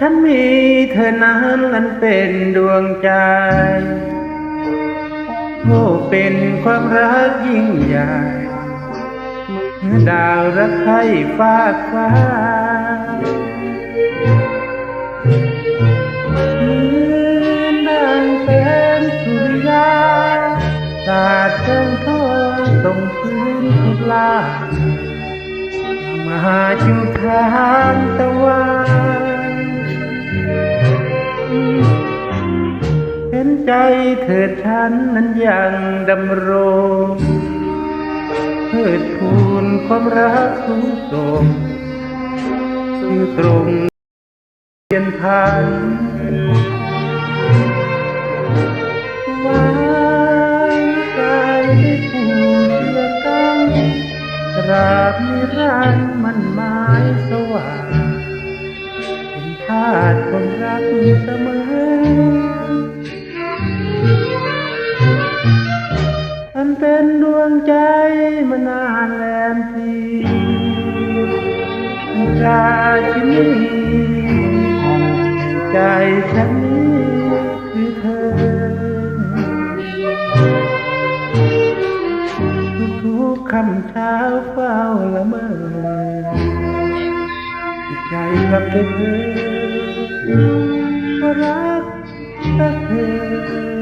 ฉันมีเธอนั้นนั้นเป็นดวงใจโอ้เป็นความรักยิ่งใหญ่เมื่อดาวรักใครฟากฟ้าเหมือนดังเป็นสุริยาสาดแสงทองตรงพื้นทุกลามาชูทานตะวัน ใจเถิดฉันนั้นยังดำรงเทิดทูนความรักสูงส่งซึ่งตรงเปลี่ยนพันวางกายได้ผูกเชื่อกันตราบนิรันดร์มันหมายสว่างเป็นทาสคนรักเสมอานแลมปีราชินีใจฉันนี้คือเธอ ทุกๆคำเช้าเฝ้าละเมอใจกับเธอรักรักเธอ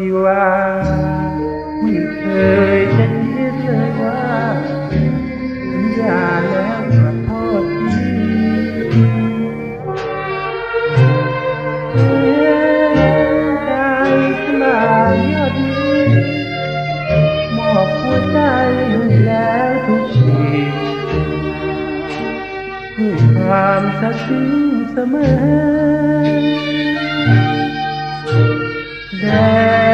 ที่ว่าไม่เคยจะคิดเลยว่าสัญญาแล้วขอโทษทีใจสายยอดนี้อบหัวใจให้แล้วทุกทีด้วยความสักซึ้งเสมอ Yeah.